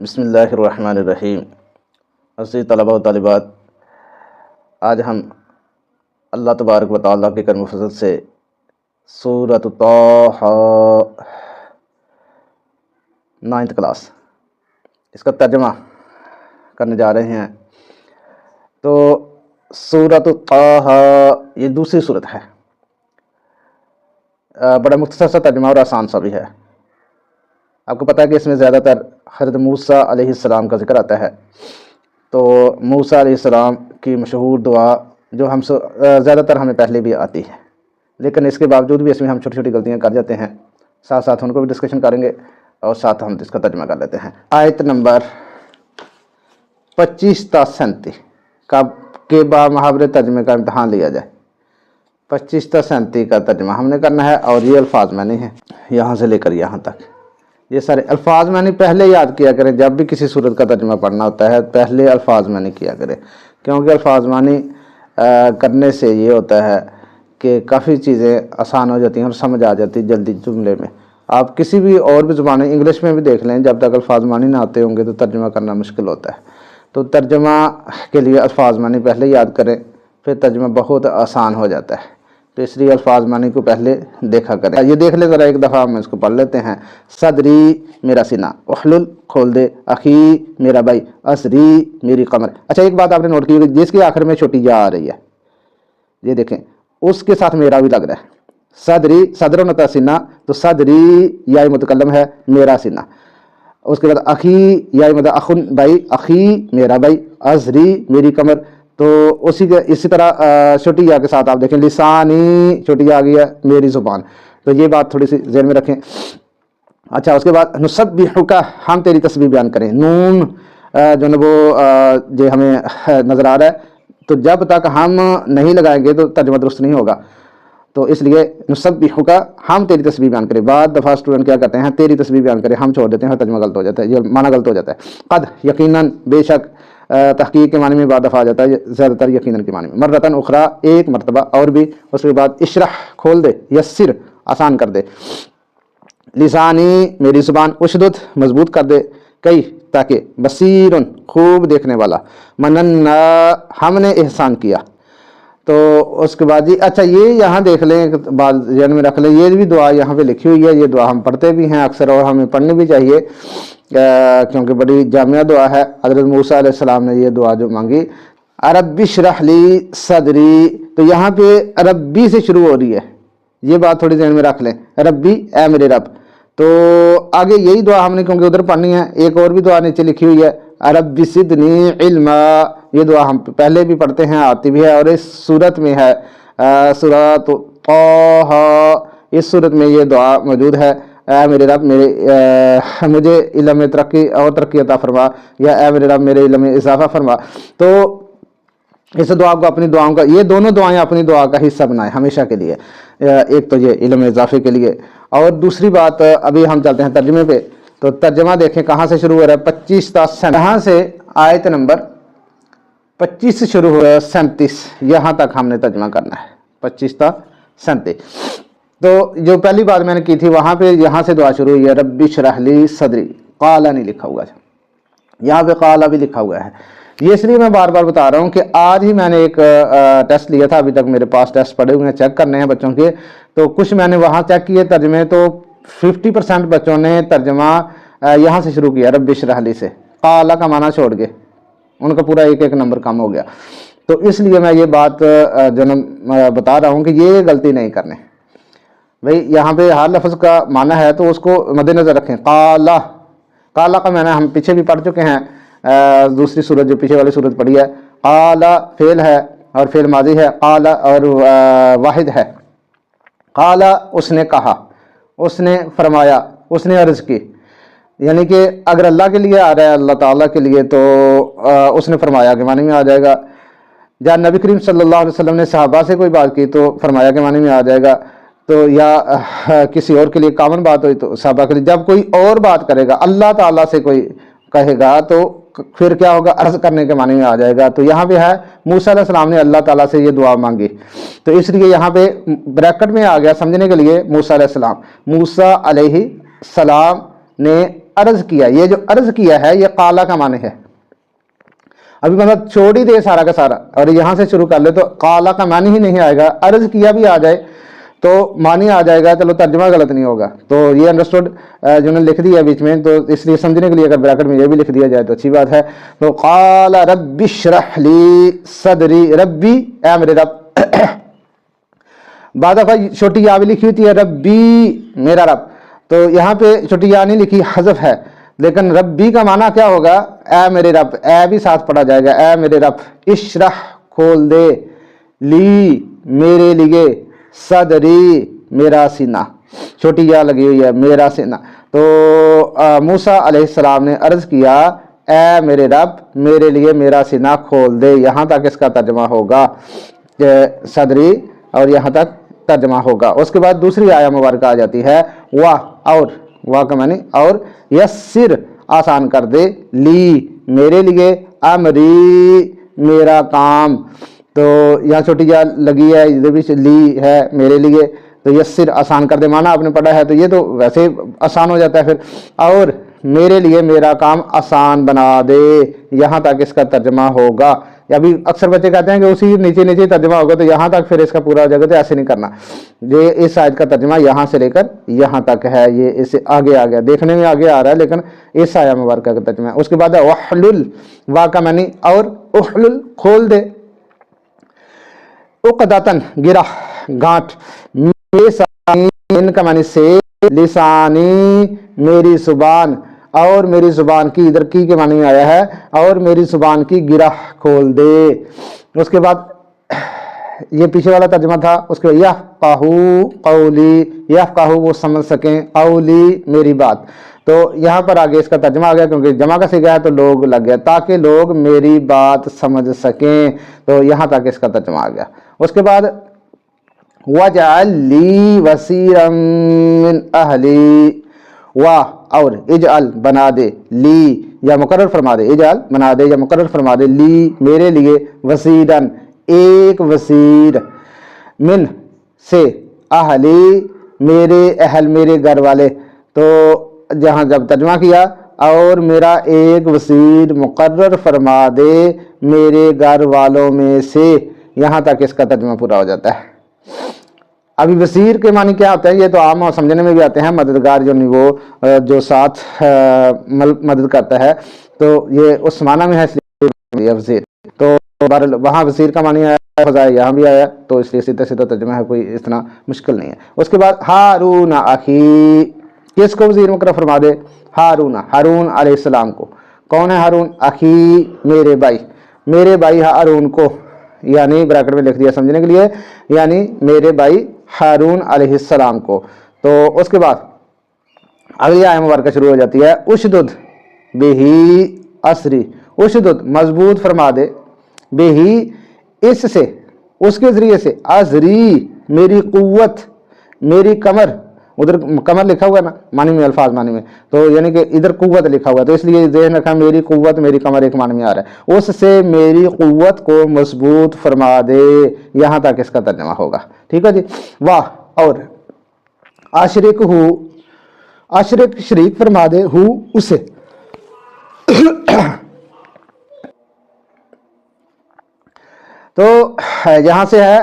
بسم اللہ الرحمن الرحیم۔ عزیز طلبہ و طالبات، آج ہم اللہ تبارک و تعالیٰ کے کرم و فضل سے سورۃ طہ نائنتھ کلاس، اس کا ترجمہ کرنے جا رہے ہیں۔ تو سورۃ طہ یہ دوسری صورت ہے۔ بڑا مختصر سا ترجمہ اور آسان سا بھی ہے۔ آپ کو پتہ ہے کہ اس میں زیادہ تر حضرت موسیٰ علیہ السلام کا ذکر آتا ہے۔ تو موسیٰ علیہ السلام کی مشہور دعا جو ہم سو زیادہ تر ہمیں پہلے بھی آتی ہے۔ لیکن اس کے باوجود بھی اس میں ہم چھوٹی چھوٹی غلطیاں کر جاتے ہیں۔ ساتھ ساتھ ان کو بھی ڈسکشن کریں گے اور ساتھ ہم اس کا ترجمہ کر لیتے ہیں۔ آیت نمبر پچیس تا سینتی کا کے با محاورے ترجمے کا امتحان لیا جائے۔ پچیس تا سینتی کا ترجمہ ہم نے کرنا ہے اور یہ الفاظ میں نہیں ہیں۔ یہاں سے لے کر یہاں تک۔ یہ سارے الفاظ میں نے پہلے یاد کیا کریں، جب بھی کسی صورت کا ترجمہ پڑھنا ہوتا ہے، پہلے الفاظ میں نے کیا کریں۔ کیونکہ الفاظ معنی کرنے سے یہ ہوتا ہے کہ کافی چیزیں آسان ہو جاتی ہیں اور سمجھ آ جاتی جلدی جملے میں۔ آپ کسی بھی اور بھی زبان انگلش میں بھی دیکھ لیں، جب تک الفاظ معنی نہ آتے ہوں گے تو ترجمہ کرنا مشکل ہوتا ہے۔ تو ترجمہ کے لیے الفاظ معنی پہلے یاد کریں، پھر ترجمہ بہت آسان ہو جاتا ہے۔ تو اس لیے الفاظ معنی کو پہلے دیکھا کریں۔ یہ دیکھ لیں ذرا ایک دفعہ ہم اس کو پڑھ لیتے ہیں۔ صدری میرا سینہ احلل کھول دے۔ اخی میرا بھائی، اسری میری قمر۔ اچھا ایک بات آپ نے نوٹ کی جس کے آخر میں چھوٹی یا آ رہی ہے۔ یہ دیکھیں، اس کے ساتھ میرا بھی لگ رہا ہے۔ صدری، صدر نتا سینہ، تو صدری یا متکلم ہے، میرا سینہ۔ اس کے بعد اخی یا مطلب اخن بھائی، اخی میرا بھائی ازری میری کمر تو اسی کے اسی طرح آ، چھوٹی یا کے ساتھ آپ دیکھیں لسانی چھوٹی یا آ گئی ہے میری زبان۔ تو یہ بات تھوڑی سی ذہن میں رکھیں۔ اچھا اس کے بعد نصب بھی ہم تیری تصویر بیان کریں۔ نون جو ہے وہ جو ہمیں نظر آ رہا ہے۔ تو جب تک ہم نہیں لگائیں گے تو ترجمہ درست نہیں ہوگا۔ تو اس لیے نصب بھی ہم تیری تصویر بیان کریں۔ بعد دفعہ اسٹوڈنٹ کیا کرتے ہیں؟ تیری تصویر بیان کریں۔ ہم چھوڑ دیتے ہیں اور ترجمہ غلط ہو جاتا ہے یہ معنی غلط ہو جاتا ہے۔ قد یقیناً بے شک تحقیق کے معنی میں بعد دفعہ آ جاتا ہے، زیادہ تر یقیناً کے معنی میں۔ مرتن اخرا ایک مرتبہ اور بھی، اس کے بعد اشرح، کھول دے، یسر، آسان کر دے۔ لسانی، میری زبان اشدد، مضبوط کر دے۔ کئی، تاکہ بصیر خوب دیکھنے والا۔ منن، ہم نے احسان کیا۔ تو اس کے بعد جی اچھا یہ یہاں دیکھ لیں، ایک بات ذہن میں رکھ لیں، یہ بھی دعا یہاں پہ لکھی ہوئی ہے، یہ دعا ہم پڑھتے بھی ہیں، اکثر اور ہمیں پڑھنی بھی چاہیے کیونکہ بڑی جامعہ دعا ہے۔ حضرت موسیٰ علیہ السلام نے یہ دعا جو مانگی عربی شرح لی صدری تو یہاں پہ عربی سے شروع ہو رہی ہے۔ یہ بات تھوڑی ذہن میں رکھ لیں، ربی، اے میرے رب تو آگے یہی دعا ہم نے کیونکہ ادھر پڑھنی ہے، ایک اور بھی دعا نیچے لکھی ہوئی ہے رب صدنی علم یہ دعا ہم پہلے بھی پڑھتے ہیں، آتی بھی ہے اور اس صورت میں ہے سورت طہ۔ اس صورت میں یہ دعا موجود ہے۔ اے میرے رب، میرے مجھے علم میں ترقی اور ترقی عطا فرما یا اے میرے رب، میرے علم میں اضافہ فرما۔ تو اس دعا کو اپنی دعاؤں کا، یہ دونوں دعائیں اپنی دعا کا حصہ بنائیں ہمیشہ کے لیے۔ ایک تو یہ علم اضافے کے لیے۔ اور دوسری بات، ابھی ہم چلتے ہیں ترجمے پہ۔ تو ترجمہ دیکھیں کہاں سے شروع ہو رہا ہے؟ پچیس تا سین یہاں سے آیت نمبر پچیس سے شروع ہو رہا ہے، سینتیس، یہاں تک ہم نے ترجمہ کرنا ہے۔ پچیس تا سینتیس۔ تو جو پہلی بات میں نے کی تھی، وہاں پہ یہاں سے دعا شروع ہوئی ہے، ربی شرح لی صدری۔ قالا نہیں لکھا ہوا ہے۔ یہاں پہ قالا بھی لکھا ہوا ہے۔ یہ اس لیے میں بار بار بتا رہا ہوں کہ آج ہی میں نے ایک ٹیسٹ لیا تھا۔ ابھی تک میرے پاس ٹیسٹ پڑے ہوئے ہیں، چیک کرنے ہیں بچوں کے۔ تو کچھ میں نے وہاں چیک کیے ترجمے، تو ففٹی پرسینٹ بچوں نے ترجمہ یہاں سے شروع کیا رب شرح لی سے۔ قالا کا معنی چھوڑ گئے ان کا پورا ایک ایک نمبر کم ہو گیا۔ تو اس لیے میں یہ بات جو نا بتا رہا ہوں کہ یہ غلطی نہیں کرنے بھئی یہاں پہ ہر لفظ کا معنی ہے تو اس کو مد نظر رکھیں۔ قالا۔ قالا کا معنی ہم پیچھے بھی پڑھ چکے ہیں۔ دوسری صورت جو پیچھے والی صورت پڑھی ہے۔ قالا فعل ہے اور فعل ماضی ہے۔ قالا اور واحد ہے۔ قالا اس نے کہا، اس نے فرمایا، اس نے عرض کی۔ یعنی کہ اگر اللہ کے لیے آ رہا ہے، اللہ تعالیٰ کے لیے، تو اس نے فرمایا کے معنی میں آ جائے گا۔ جہاں نبی کریم صلی اللہ علیہ وسلم نے صحابہ سے کوئی بات کی تو فرمایا کے معنی میں آ جائے گا۔ تو یا کسی اور کے لیے کامن بات ہوئی تو صحابہ کے لیے جب کوئی اور بات کرے گا، اللہ تعالیٰ سے کوئی کہے گا تو پھر کیا ہوگا؟ عرض کرنے کے معنی میں آ جائے گا۔ تو یہاں پہ ہے، موسیٰ علیہ السلام نے اللہ تعالیٰ سے یہ دعا مانگی۔ تو اس لیے یہاں پہ بریکٹ میں آ گیا سمجھنے کے لیے موسیٰ علیہ السلام۔ موسیٰ علیہ السلام نے عرض کیا، یہ جو عرض کیا ہے، یہ قالا کا معنی ہے۔ ابھی مطلب چھوڑ ہی دے سارا کا سارا اور یہاں سے شروع کر لے تو قالا کا معنی ہی نہیں آئے گا، عرض کیا بھی آ جائے تو معنی آ جائے گا، چلو ترجمہ غلط نہیں ہوگا۔ تو یہ انڈرسٹوڈ جنہوں نے لکھ دیا بیچ میں، تو اس لیے سمجھنے کے لیے اگر بریکٹ میں یہ بھی لکھ دیا جائے تو اچھی بات ہے۔ تو قال رب اشرح لی صدری، ربی، اے میرے رب۔ بعد دفعہ چھوٹی یا بھی لکھی ہوئی ہے ربی، میرا رب۔ تو یہاں پہ چھوٹی یا نہیں لکھی حذف ہے۔ لیکن ربی کا معنی کیا ہوگا؟ اے میرے رب، اے بھی ساتھ پڑھا جائے گا، اے میرے رب، اشرح، کھول دے، لی، میرے لیے، صدری، میرا سینہ۔ چھوٹی یا لگی ہوئی ہے، میرا سینہ۔ تو موسا علیہ السلام نے عرض کیا، اے میرے رب، میرے لیے میرا سینہ کھول دے، یہاں تک اس کا ترجمہ ہوگا صدری، اور یہاں تک ترجمہ ہوگا۔ اس کے بعد دوسری آیا مبارکہ آ جاتی ہے، واہ، اور۔ واقع کا معنی اور یسر آسان کر دے، لی، میرے لیے امری، میرا کام۔ تو یہاں چھوٹی جا لگی ہے ادھر بھی لی ہے، میرے لیے۔ تو یسر آسان کر دے، مانا آپ نے پڑھا ہے، تو یہ تو ویسے آسان ہو جاتا ہے پھر۔ اور میرے لیے میرا کام آسان بنا دے۔ یہاں تک اس کا ترجمہ ہوگا۔ ابھی اکثر بچے کہتے ہیں کہ اسی نیچے نیچے ترجمہ ہوگا تو یہاں تک پھر اس کا پورا جگہ تو ایسے نہیں کرنا۔ یہ اس آیت کا ترجمہ یہاں سے لے کر یہاں تک ہے۔ یہ اس آگے آ گیا دیکھنے میں آگے آ رہا ہے، لیکن اس آیا مبارکہ کا ترجمہ۔ ہے اس کے بعد ہے، وحلل واقع معنی اور احلل کھول دے۔ اقداتن گرا گانٹ ان کا معنی سے لسانی، میری زبان۔ اور میری زبان کی ادھر کی کے معنی آیا ہے، اور میری زبان کی گرہ کھول دے۔ اس کے بعد یہ پیچھے والا ترجمہ تھا، اس کے بعد یہ کاہو قولی یہ کاہو وہ سمجھ سکیں، قولی میری بات۔ تو یہاں پر آگے اس کا ترجمہ آ گیا، کیونکہ جمع کا سیکھا ہے تو لوگ لگ گیا تاکہ لوگ میری بات سمجھ سکیں۔ تو یہاں تک اس کا ترجمہ آ گیا۔ اس کے بعد وَجَعَلْ لِي وَسِيرًا مِّنْ أَهْلِي واہ! اور اجعل بنا دے، لی یا مقرر فرما دے، اجعل بنا دے یا مقرر فرما دے، لی میرے لیے وسیرن ایک وسیر من سے اہلی میرے اہل، میرے گھر والے۔ تو جہاں جب ترجمہ کیا، اور میرا ایک وسیر مقرر فرما دے میرے گھر والوں میں سے۔ یہاں تک اس کا ترجمہ پورا ہو جاتا ہے۔ ابھی وزیر کے معنی کیا ہوتا ہے؟ یہ تو عام اور سمجھنے میں بھی آتے ہیں، مددگار جو نہیں، وہ جو ساتھ مدد کرتا ہے۔ تو یہ اس معنی میں ہے، اس لیے وزیر۔ تو وہاں وزیر کا معنی آیا فضائے یہاں بھی آیا، تو اس لیے سیدھا سیدھا ترجمہ ہے، کوئی اتنا مشکل نہیں ہے۔ اس کے بعد ہارون آخی کس کو وزیر مقرر فرما دے؟ ہارون ہارون علیہ السلام کو۔ کون ہے ہارون؟ آخی میرے بھائی۔ میرے بھائی ہارون کو یعنی براکٹ میں لکھ دیا سمجھنے کے لیے یعنی میرے بھائی ہارون علیہ السلام کو۔ تو اس کے بعد اگلی آئے مبارکہ شروع ہو جاتی ہے، اشدد بہی اسری۔ اشدد مضبوط فرما دے۔ بہی اس سے، اس کے ذریعے سے ازری میری قوت، میری کمر ادھر کمر لکھا ہوا ہے نا، معنی میں الفاظ معنی میں۔ تو یعنی کہ ادھر قوت لکھا ہوا ہے۔ تو اس لیے ذہن رکھا، میری قوت، میری کمر ایک معنی میں آ رہا ہے۔ اس سے میری قوت کو مضبوط فرما دے۔ یہاں تک اس کا ترجمہ ہوگا۔ ٹھیک ہے جی؟ واہ، اور عشرک ہو عشرک شریک فرما دے، ہو اسے۔ تو یہاں سے ہے،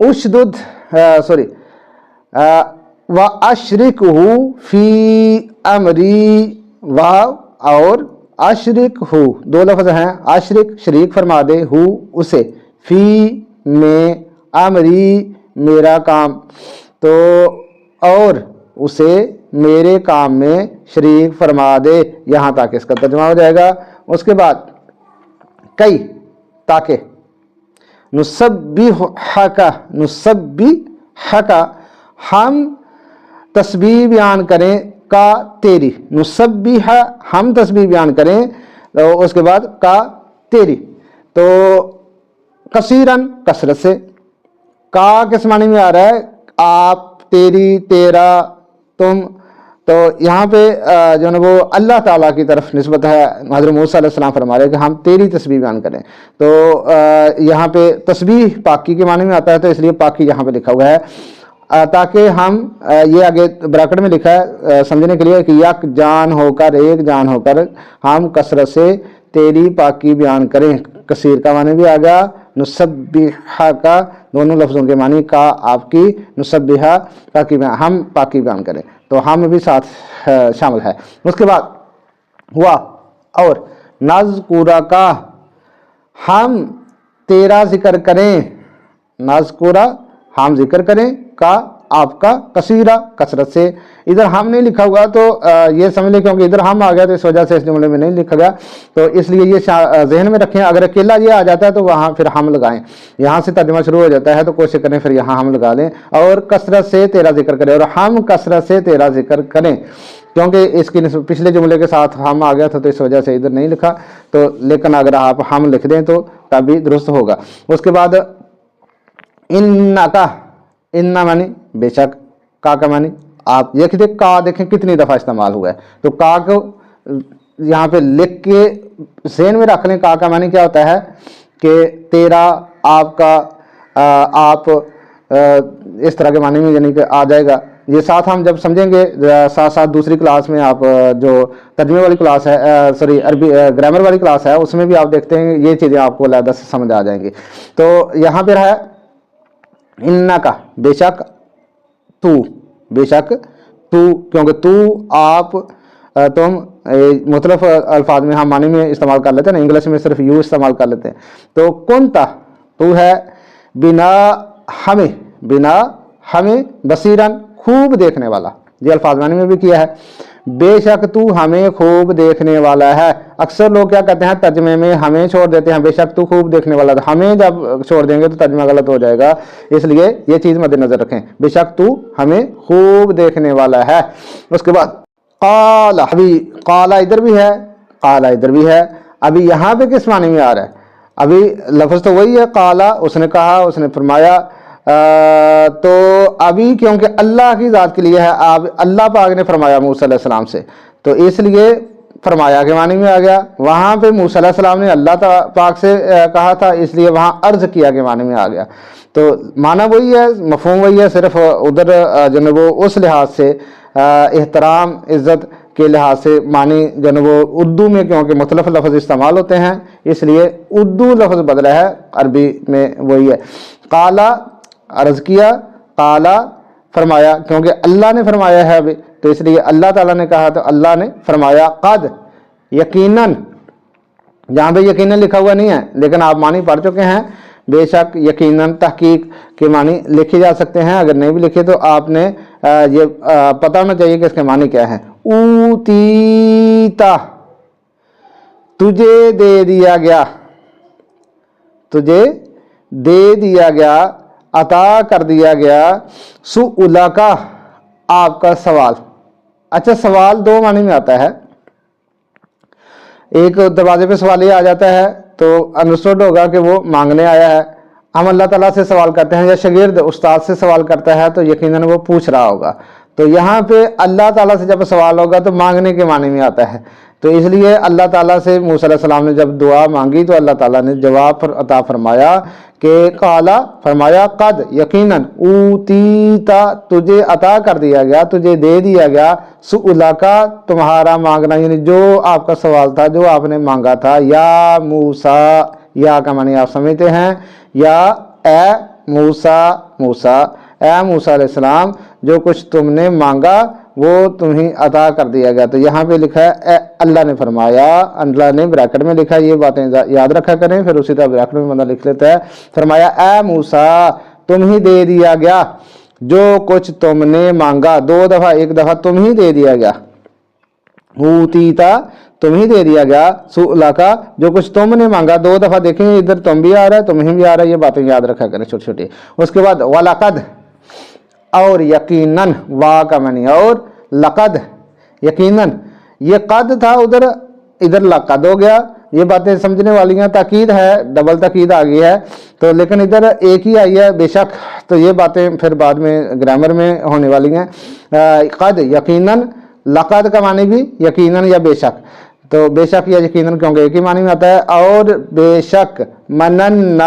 اشدد سوری و اشرک ہو فی امری، و اور اشرک ہو دو لفظ ہیں، اشرک شریک فرما دے، ہو، اسے، فی، میں، امری، میرا کام، تو اور اسے میرے کام میں شریک فرما دے، یہاں تک اس کا ترجمہ ہو جائے گا۔ اس کے بعد، کئی، تاکہ نصب بھی حقا نصب حقا ہم تسبیح بیان کریں کا تیری۔ نصبیح ہم تسبیح بیان کریں اس کے بعد کا تیری۔ تو کثیرن کثرت سے۔ کا کس معنی میں آ رہا ہے؟ آپ، تیری، تیرا، تم۔ تو یہاں پہ جو ہے وہ اللہ تعالیٰ کی طرف نسبت ہے۔ حضرت موسیٰ علیہ السلام فرما رہے کہ ہم تیری تسبیح بیان کریں۔ تو یہاں پہ تسبیح پاکی کے معنی میں آتا ہے، تو اس لیے پاکی یہاں پہ لکھا ہوا ہے۔ تاکہ ہم یہ آگے براکٹ میں لکھا ہے سمجھنے کے لیے کہ یک جان ہو کر، ایک جان ہو کر ہم کثرت سے تیری پاکی بیان کریں۔ کثیر کا معنی بھی آ گیا نصبیحہ کا، دونوں لفظوں کے معنی، کا، آپ کی نصبیحہ کا بیان، ہم پاکی بیان کریں۔ تو ہم بھی ساتھ شامل ہے اس کے بعد، ہوا، اور ناز کا، ہم تیرا ذکر کریں۔ ناز ہم ذکر کریں کا آپ کا کثیرہ کثرت سے۔ ادھر ہم نہیں لکھا ہوا تو یہ سمجھ لیں کیونکہ ادھر ہم آ گیا تو اس وجہ سے اس جملے میں نہیں لکھا گیا۔ تو اس لیے یہ ذہن میں رکھیں، اگر اکیلا یہ آ جاتا ہے تو وہاں پھر ہم لگائیں۔ یہاں سے ترجمہ شروع ہو جاتا ہے تو کوشش کریں پھر یہاں ہم لگا لیں۔ اور کثرت سے تیرا ذکر کریں اور ہم کثرت سے تیرا ذکر کریں۔ کیونکہ اس کی پچھلے جملے کے ساتھ ہم آ گیا تھا تو اس وجہ سے ادھر نہیں لکھا۔ تو لیکن اگر آپ ہم لکھ دیں تو تبھی درست ہوگا۔ اس کے بعد ان کا ان معنی بے شک کا کا مانی آپ یہ دیکھ کا دیکھیں کتنی دفعہ استعمال ہوا ہے۔ تو کا کو یہاں پہ لکھ کے ذہن میں رکھ لیں کا کا مانی کیا ہوتا ہے کہ تیرا آپ کا آپ اس طرح کے معنی میں یعنی کہ آ جائے گا۔ یہ ساتھ ہم جب سمجھیں گے ساتھ ساتھ دوسری کلاس میں آپ جو ترجمے والی کلاس ہے سوری، عربی گرامر والی کلاس ہے، اس میں بھی آپ دیکھتے ہیں، یہ چیزیں آپ کو علیحدہ سے سمجھ آ جائیں گی۔ تو یہاں پہ ہے انا کا، بے شک تو، بے شک تو، کیونکہ تو آپ تم مختلف الفاظ میں ہم معنی میں استعمال کر لیتے ہیں، انگلش میں صرف یو استعمال کر لیتے ہیں۔ تو کنتا تو ہے بنا ہمیں بنا ہمیں بصیرن خوب دیکھنے والا۔ یہ الفاظ معنی میں بھی کیا ہے۔ بے شک تو ہمیں خوب دیکھنے والا ہے۔ اکثر لوگ کیا کہتے ہیں، ترجمے میں ہمیں چھوڑ دیتے ہیں، بے شک تو خوب دیکھنے والا ہے ہمیں جب چھوڑ دیں گے تو ترجمہ غلط ہو جائے گا۔ اس لیے یہ چیز مد نظر رکھیں۔ بے شک تو ہمیں خوب دیکھنے والا ہے۔ اس کے بعد، قال، ابھی قال ادھر بھی ہے، قال ادھر بھی ہے۔ ابھی یہاں پہ کس معنی میں آ رہا ہے؟ ابھی لفظ تو وہی ہے قالا اس نے کہا، اس نے فرمایا۔ تو ابھی کیونکہ اللہ کی ذات کے لیے ہے، آپ اللہ پاک نے فرمایا موسیٰ علیہ السلام سے۔ تو اس لیے فرمایا کے معنی میں آ گیا، وہاں پہ موسیٰ علیہ السلام نے اللہ پاک سے کہا تھا، اس لیے وہاں عرض کیا کے معنی میں آ گیا۔ تو معنی وہی ہے، مفہوم وہی ہے، صرف ادھر جو وہ اس لحاظ سے احترام، عزت کے لحاظ سے معنی جو وہ اردو میں، کیونکہ مختلف لفظ استعمال ہوتے ہیں، اس لیے اردو لفظ بدلا ہے، عربی میں وہی ہے۔ قالا عرض کیا، قالا، فرمایا، کیونکہ اللہ نے فرمایا ہے ابھی تو اس لیے اللہ تعالیٰ نے کہا، تو اللہ نے فرمایا، قد، یقیناً۔ جہاں پہ یقیناً لکھا ہوا نہیں ہے، لیکن آپ معنی پڑھ چکے ہیں۔ بے شک یقیناً تحقیق کے معنی لکھے جا سکتے ہیں، اگر نہیں بھی لکھے تو آپ نے یہ پتہ ہونا چاہیے کہ اس کے معنی کیا ہے اوتیتا، تجھے دے دیا گیا۔ تجھے دے دیا گیا۔ عطا کر دیا گیا۔ سولا کا آپ کا سوال۔ اچھا سوال دو معنی میں آتا ہے۔ ایک دروازے پہ سوال یہ آ جاتا ہے، تو انڈرسٹوڈ ہوگا کہ وہ مانگنے آیا ہے۔ ہم اللہ تعالیٰ سے سوال کرتے ہیں یا شگیرد استاد سے سوال کرتا ہے تو یقیناً وہ پوچھ رہا ہوگا۔ تو یہاں پہ اللہ تعالیٰ سے جب سوال ہوگا تو مانگنے کے معنی میں آتا ہے۔ تو اس لیے اللہ تعالیٰ سے موسیٰ علیہ السلام نے جب دعا مانگی تو اللہ تعالیٰ نے جواب عطا فرمایا کہ کالا فرمایا، قد، یقیناً، اوتیتا، تجھے عطا کر دیا گیا، تجھے دے دیا گیا سلا کا تمہارا مانگنا یعنی جو آپ کا سوال تھا، جو آپ نے مانگا تھا، یا موسا یا کا معنی آپ سمجھتے ہیں، یا اے موسا موسا اے موسیٰ علیہ السلام، جو کچھ تم نے مانگا، وہ تمہیں عطا کر دیا گیا۔ تو یہاں پہ لکھا ہے، اے اللہ نے فرمایا، اللہ نے براکٹ میں لکھا یہ باتیں یاد رکھا کریں۔ پھر اسی طرح براکٹ میں بندہ لکھ لیتا ہے، فرمایا، اے موسیٰ تمہیں دے دیا گیا۔ جو کچھ تم نے مانگا، دو دفعہ، ایک دفعہ تم ہی دے دیا گیا۔ ہوتیتا تمہیں دے دیا گیا۔ سو علاقہ جو کچھ تم نے مانگا، دو دفعہ دیکھیں، ادھر تم بھی آ رہا ہے، تمہیں بھی آ رہا ہے، یہ باتیں یاد رکھا کریں، چھوٹی چھوٹی۔ اس کے بعد ولاقد اور یقیناً وا کا معنی اور لقد، یقیناً، یہ قد تھا ادھر ادھر لقد ہو گیا۔ یہ باتیں سمجھنے والی ہیں تاکید ہے، ڈبل تاکید آ گئی ہے۔ تو لیکن ادھر ایک ہی آئی ہے، بے شک۔ تو یہ باتیں پھر بعد میں گرامر میں ہونے والی ہیں۔ قد، یقیناً، لقد کا معنی بھی یقیناً یا بے شک۔ تو بے شک یا یقیناً کیونکہ ایک ہی معنی میں آتا ہے۔ اور بے شک، منن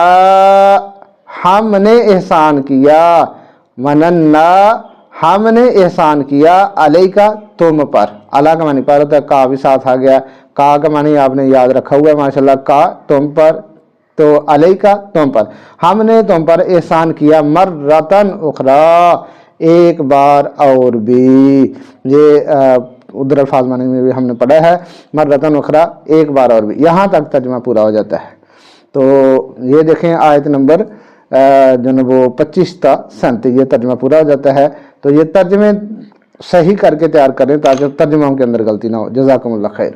ہم نے احسان کیا۔ مننا، ہم نے احسان کیا علیہ کا تم پر۔ اللہ کا معنی پر ہوتا ہے، کا بھی ساتھ آ گیا۔ کا کا معنی آپ نے یاد رکھا ہوا ہے، ماشاءاللہ، کا تم پر۔ تو علی کا تم پر۔ ہم نے تم پر احسان کیا مر رتن اخرا ایک بار اور بھی۔ یہ ادھر الفاظ معنی میں بھی ہم نے پڑھا ہے مر رتن اخرا ایک بار اور بھی۔ یہاں تک ترجمہ پورا ہو جاتا ہے۔ تو یہ دیکھیں آیت نمبر جو نا وہ پچیس تا سنت یہ ترجمہ پورا ہو جاتا ہے۔ تو یہ ترجمے صحیح کر کے تیار کریں تاکہ ترجمہ کے اندر غلطی نہ ہو۔ جزاکم اللہ خیر